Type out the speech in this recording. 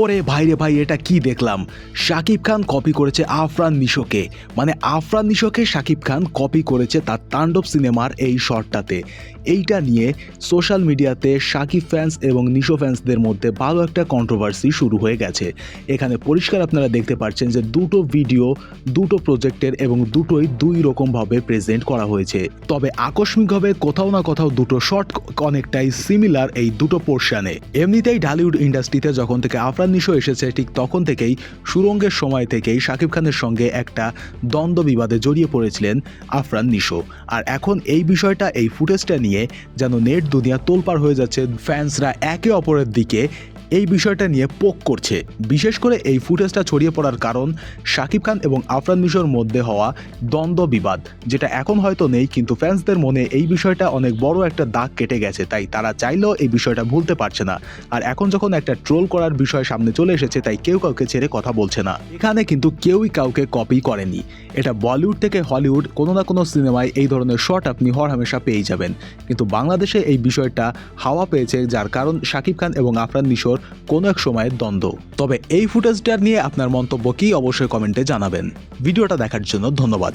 ওরে ভাই রে ভাই, এটা কি দেখলাম? শাকিব খান কপি করেছে আফরান নিশোকে মানে আফরান নিশোকে শাকিব খান কপি করেছে তার তাণ্ডব সিনেমার এই শর্টটাতে এইটা নিয়ে সোশ্যাল মিডিয়াতে শাকিব ফ্যান্স এবং নিশো ফ্যান্সদের মধ্যে ভালো একটা কন্ট্রোভার্সি শুরু হয়ে গেছে। এখানে পরিষ্কার আপনারা দেখতে পাচ্ছেন যে দুটো ভিডিও দুটো প্রজেক্টের এবং দুটোই দুই রকমভাবে প্রেজেন্ট করা হয়েছে। তবে আকস্মিকভাবে কোথাও না কোথাও দুটো শর্ট অনেকটাই সিমিলার এই দুটো পোর্শানে এমনিতেই ঢালিউড ইন্ডাস্ট্রিতে যখন থেকে আফরান নিশো এসেছে ঠিক তখন থেকেই, সুরঙ্গের সময় থেকেই শাকিব খানের সঙ্গে একটা দ্বন্দ্ব বিবাদে জড়িয়ে পড়েছিলেন আফরান নিশো। আর এখন এই বিষয়টা, এই ফুটেজটা নিয়ে যেন নেট দুনিয়া তোলপাড় হয়ে যাচ্ছে। ফ্যান্সরা একে অপরের দিকে এই বিষয়টা নিয়ে পোক করছে। বিশেষ করে এই ফুটেজটা ছড়িয়ে পড়ার কারণ শাকিব খান এবং আফরান মিশোর মধ্যে হওয়া দ্বন্দ্ব বিবাদ, যেটা এখন হয়তো নেই, কিন্তু ফ্যান্সদের মনে এই বিষয়টা অনেক বড় একটা দাগ কেটে গেছে, তাই তারা চাইলেও এই বিষয়টা ভুলতে পারছে না। আর এখন যখন একটা ট্রোল করার বিষয় সামনে চলে এসেছে, তাই কেউ কাউকে ছেড়ে কথা বলছে না। এখানে কিন্তু কেউই কাউকে কপি করেনি। এটা বলিউড থেকে হলিউড, কোনো না কোনো সিনেমায় এই ধরনের শট আপনি হর হামেশা পেয়ে যাবেন। কিন্তু বাংলাদেশে এই বিষয়টা হাওয়া পেয়েছে, যার কারণ শাকিব খান এবং আফরান নিশোর কোনো এক সময়ের দ্বন্দ্ব। তবে এই ফুটেজটার নিয়ে আপনার মন্তব্য কি অবশ্যই কমেন্টে জানাবেন। ভিডিওটা দেখার জন্য ধন্যবাদ।